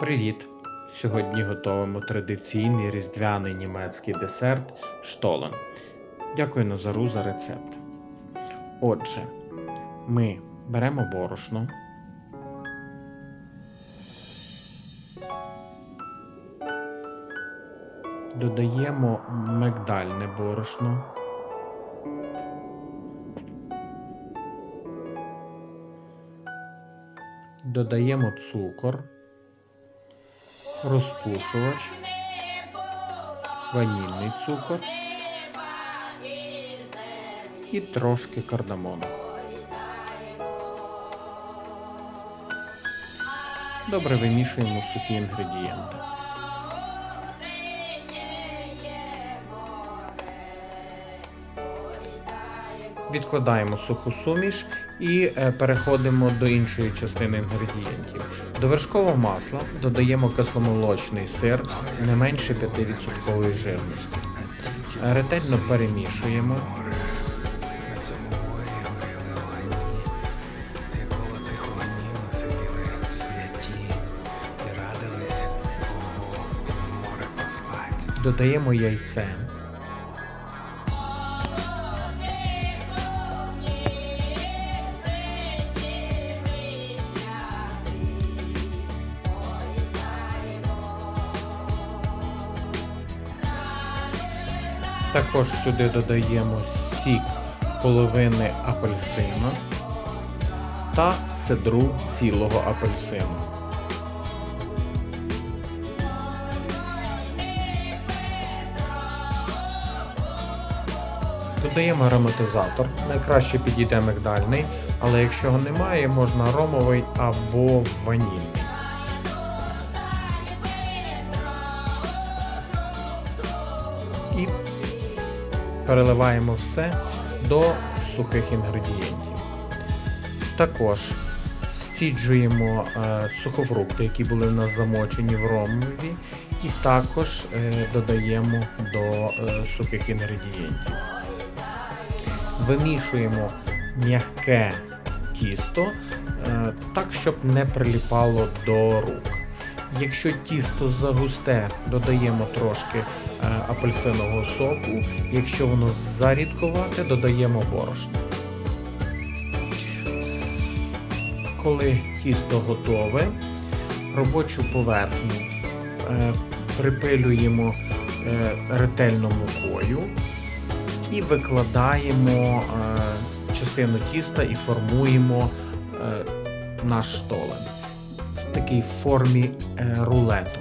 Привіт! Сьогодні готуємо традиційний різдвяний німецький десерт штолен. Дякую Назару за рецепт. Отже, ми беремо борошно. Додаємо мигдальне борошно. Додаємо цукор, розпушувач, ванільний цукор і трошки кардамону. Добре вимішуємо сухі інгредієнти. Відкладаємо суху суміш і е, переходимо до іншої частини інгредієнтів. До вершкового масла додаємо кисломолочний сир не менше 5% жирності. Ретельно перемішуємо. На цьому Також сюди додаємо сік половини апельсина та цедру цілого апельсину. Додаємо ароматизатор. Найкраще підійде мигдальний, але якщо його немає, можна аромовий або ванільний. І переливаємо все до сухих інгредієнтів. Також стіджуємо е, сухофрукти, які були в нас замочені в ромові, і також е, додаємо до е, сухих інгредієнтів. Вимішуємо м'яке тісто так, щоб не приліпало до рук. Якщо тісто загусте, додаємо трошки е, апельсинового соку. Якщо воно зарідкувате, додаємо борошно. Коли тісто готове, робочу поверхню е, припилюємо е, ретельно мукою і викладаємо частину тіста і формуємо наш штолен в такій формі е, рулету.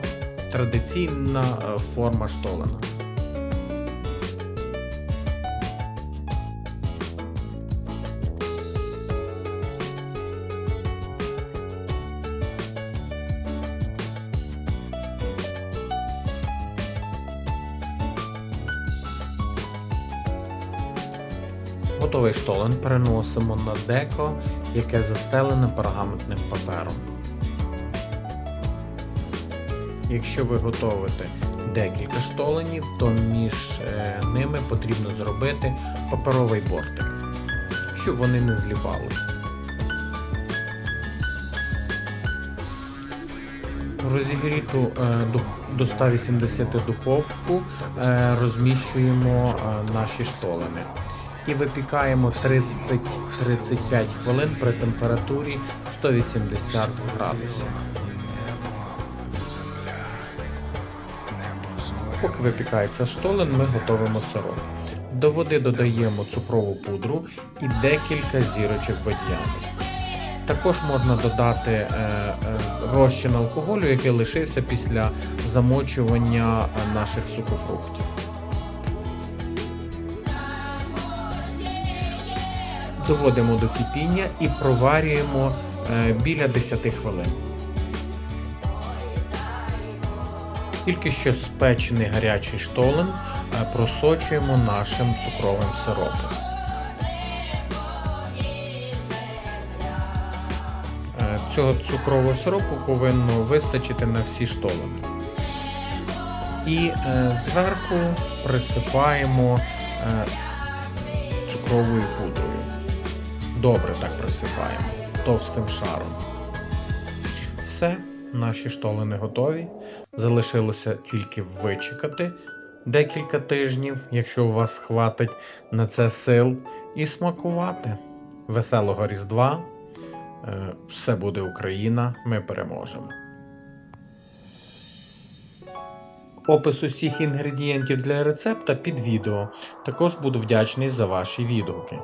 Традиційна е, форма штолена. Готовий штолен переносимо на деко, яке застелене пергаментним папером. Якщо ви готовите декілька штоленів, то між е, ними потрібно зробити паперовий бортик, щоб вони не зліпалися. Розігріту е, до 180 духовку е, розміщуємо наші штолени і випікаємо 30-35 хвилин при температурі 180 градусів. Поки випікається штолен, ми готуємо сироп. До води додаємо цукрову пудру і декілька зірочок бадьяну. Також можна додати е, е, розчин алкоголю, який лишився після замочування е, наших сухофруктів. Доводимо до кипіння і проварюємо біля 10 хвилин. Тільки що спечений гарячий штолен е, просочуємо нашим цукровим сиропом. Е, Цього цукрового сиропу повинно вистачити на всі штолени. І е, зверху присипаємо цукровою пудрою. Добре так присипаємо товстим шаром. Все, наші штолени готові. Залишилося тільки вичекати декілька тижнів, якщо у вас хватить на це сил, і смакувати. Веселого Різдва! Е, Все буде Україна, ми переможемо. Опис усіх інгредієнтів для рецепта під відео. Також буду вдячний за ваші відгуки.